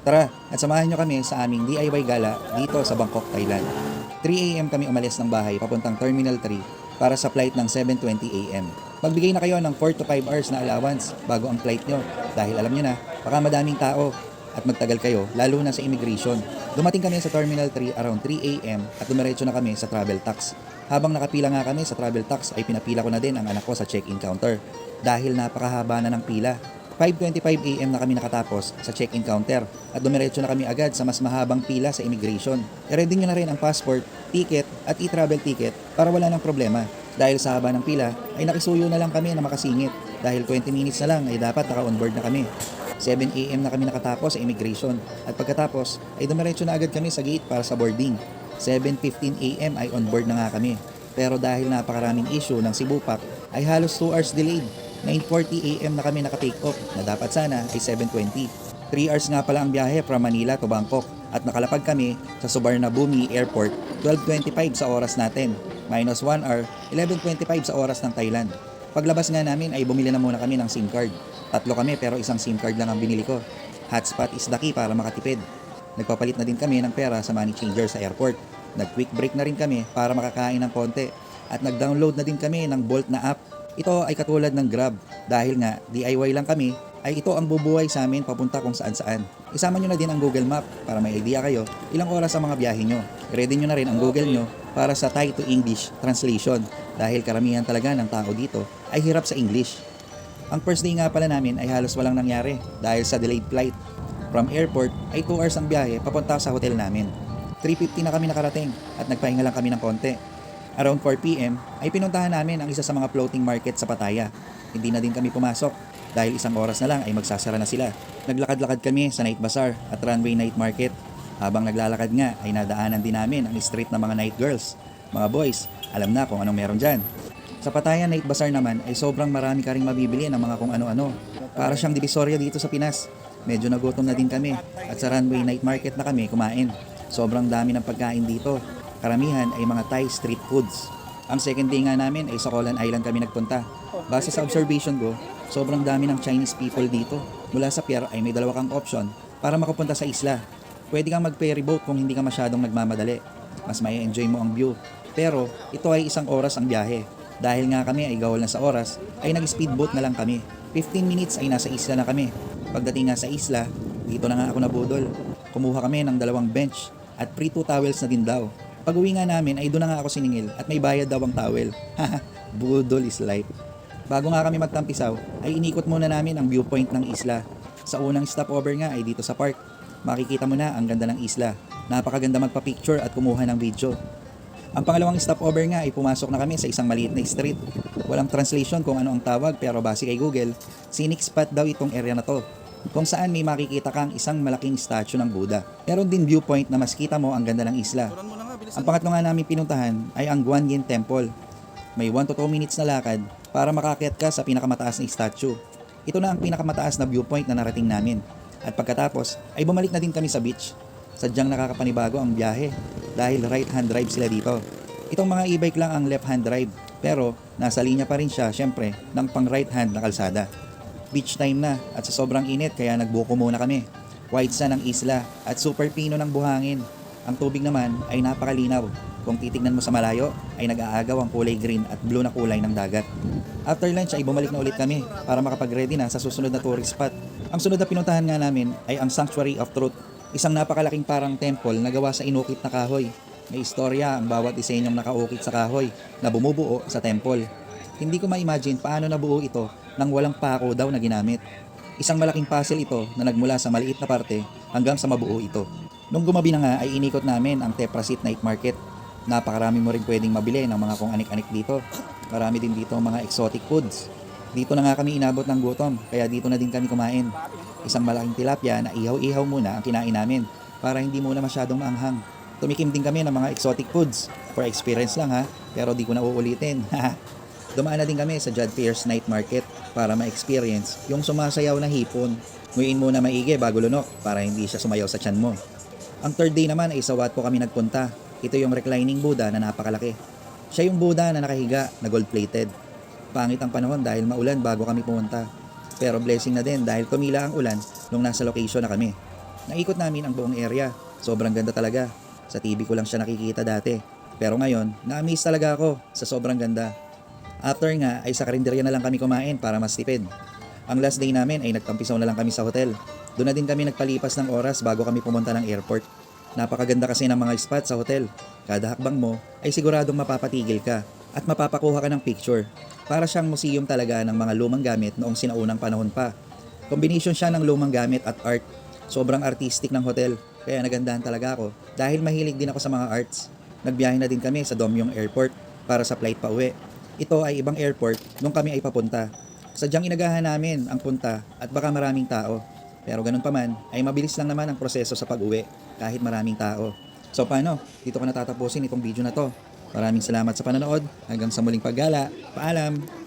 Tara, at samahan nyo kami sa aming DIY gala dito sa Bangkok, Thailand. 3am kami umalis ng bahay papuntang Terminal 3 para sa flight ng 7.20am. Magbigay na kayo ng 4 to 5 hours na allowance bago ang flight nyo dahil alam nyo na, baka madaming tao at magtagal kayo, lalo na sa immigration. Dumating kami sa Terminal 3 around 3am at dumiretso na kami sa travel tax. Habang nakapila nga kami sa travel tax ay pinapila ko na din ang anak ko sa check-in counter dahil napakahaba na ng pila. 5.25 am na kami nakatapos sa check-in counter at dumiretso na kami agad sa mas mahabang pila sa immigration. I-ready nyo na rin ang passport, ticket at e-travel ticket para wala ng problema. Dahil sa haba ng pila ay nakisuyo na lang kami na makasingit dahil 20 minutes na lang ay dapat naka-onboard na kami. 7 am na kami nakatapos sa immigration at pagkatapos ay dumiretso na agad kami sa gate para sa boarding. 7.15 am ay onboard na nga kami. Pero dahil napakaraming issue ng Cebu Pack ay halos 2 hours delayed 9.40 am na kami naka-take off na dapat sana ay 7.20. 3 hours nga pala ang biyahe from Manila to Bangkok at nakalapag kami sa Suvarnabhumi Airport 12.25 sa oras natin minus 1 hour 11.25 sa oras ng Thailand. Paglabas nga namin ay bumili na muna kami ng SIM card. Tatlo kami pero isang SIM card lang ang binili ko. Hotspot is the key para makatipid. Nagpapalit na din kami ng pera sa money changer sa airport. Nag-quick break na rin kami para makakain ng konti. At nag-download na din kami ng Bolt na app ito ay katulad ng Grab dahil nga DIY lang kami ay ito ang bubuhay sa amin papunta kung saan saan. Isama nyo na din ang Google Map para may idea kayo ilang oras ang mga biyahe nyo. Ready nyo na rin ang Google nyo para sa Thai to English translation dahil karamihan talaga ng tao dito ay hirap sa English. Ang first day nga pala namin ay halos walang nangyari dahil sa delayed flight. From airport ay 2 hours ang biyahe papunta sa hotel namin. 3.50 na kami nakarating at nagpahinga lang kami ng konti around 4pm ay pinuntahan namin ang isa sa mga floating market sa Pattaya. Hindi na din kami pumasok dahil isang oras na lang ay magsasara na sila. Naglakad-lakad kami sa night bazaar at runway night market. Habang naglalakad nga ay nadaanan din namin ang street ng mga night girls. Mga boys, alam na kung anong meron dyan. Sa Pattaya Night Bazaar naman ay sobrang marami ka ring mabibili ng mga kung ano-ano. Para siyang divisorya dito sa Pinas. Medyo nagutom na din kami at sa runway night market na kami kumain. Sobrang dami ng pagkain dito Karamihan ay mga Thai street foods. Ang second day nga namin ay sa Kolan Island kami nagpunta. Base sa observation ko, sobrang dami ng Chinese people dito. Mula sa pier ay may dalawa kang option para makapunta sa isla. Pwede kang mag-ferry boat kung hindi ka masyadong nagmamadali. Mas may enjoy mo ang view. Pero ito ay isang oras ang biyahe. Dahil nga kami ay gawal na sa oras, ay nag-speedboat na lang kami. 15 minutes ay nasa isla na kami. Pagdating nga sa isla, dito na nga ako nabudol. Kumuha kami ng dalawang bench at free two towels na din daw. Pag uwi nga namin ay doon na nga ako siningil at may bayad daw ang towel. Haha, budol is life. Bago nga kami magtampisaw, ay inikot muna namin ang viewpoint ng isla. Sa unang stopover nga ay dito sa park. Makikita mo na ang ganda ng isla. Napakaganda magpa-picture at kumuha ng video. Ang pangalawang stopover nga ay pumasok na kami sa isang maliit na street. Walang translation kung ano ang tawag pero base kay Google, scenic spot daw itong area na to kung saan may makikita kang isang malaking statue ng Buddha. Meron din viewpoint na mas kita mo ang ganda ng isla. Ang pangatlo nga namin pinuntahan ay ang Guanyin Temple. May 1 to 2 minutes na lakad para makakyat ka sa pinakamataas na statue. Ito na ang pinakamataas na viewpoint na narating namin. At pagkatapos ay bumalik na din kami sa beach. Sadyang nakakapanibago ang biyahe dahil right hand drive sila dito. Itong mga e-bike lang ang left hand drive pero nasa linya pa rin siya syempre ng pang right hand na kalsada. Beach time na at sa sobrang init kaya nagbuko muna kami. White sun ang isla at super pino ng buhangin. Ang tubig naman ay napakalinaw. Kung titignan mo sa malayo, ay nag-aagaw ang kulay green at blue na kulay ng dagat. After lunch ay bumalik na ulit kami para makapag-ready na sa susunod na tourist spot. Ang sunod na pinuntahan nga namin ay ang Sanctuary of Truth, isang napakalaking parang temple na gawa sa inukit na kahoy. May istorya ang bawat disenyong nakaukit sa kahoy na bumubuo sa temple. Hindi ko ma-imagine paano nabuo ito nang walang pako daw na ginamit. Isang malaking puzzle ito na nagmula sa maliit na parte hanggang sa mabuo ito. Nung gumabi na nga ay inikot namin ang Teprasit Night Market. Napakarami mo rin pwedeng mabili ng mga kung anik-anik dito. Marami din dito mga exotic foods. Dito na nga kami inabot ng gutom, kaya dito na din kami kumain. Isang malaking tilapia na ihaw-ihaw muna ang kinain namin para hindi muna masyadong maanghang. Tumikim din kami ng mga exotic foods. For experience lang ha, pero di ko na uulitin. Dumaan na din kami sa Judd Pierce Night Market para ma-experience yung sumasayaw na hipon. Nguyin muna maigi bago lunok para hindi siya sumayaw sa tiyan mo. Ang third day naman ay sa Watpo kami nagpunta. Ito yung reclining Buddha na napakalaki. Siya yung Buddha na nakahiga na gold-plated. Pangit ang panahon dahil maulan bago kami pumunta. Pero blessing na din dahil tumila ang ulan nung nasa location na kami. Naikot namin ang buong area. Sobrang ganda talaga. Sa TV ko lang siya nakikita dati. Pero ngayon, na-amaze talaga ako sa sobrang ganda. After nga ay sa karinderya na lang kami kumain para mas tipid. Ang last day namin ay nagtampisaw na lang kami sa hotel. Doon na din kami nagpalipas ng oras bago kami pumunta ng airport. Napakaganda kasi ng mga spot sa hotel. Kada hakbang mo ay siguradong mapapatigil ka at mapapakuha ka ng picture. Para siyang museum talaga ng mga lumang gamit noong sinaunang panahon pa. Combination siya ng lumang gamit at art. Sobrang artistic ng hotel. Kaya nagandahan talaga ako dahil mahilig din ako sa mga arts. Nagbiyahe na din kami sa Domyong Airport para sa flight pa uwi. Ito ay ibang airport nung kami ay papunta. Sadyang inagahan namin ang punta at baka maraming tao. Pero ganun pa man, ay mabilis lang naman ang proseso sa pag-uwi kahit maraming tao. So paano? Dito ko natatapusin itong video na to. Maraming salamat sa panonood. Hanggang sa muling paggala. Paalam!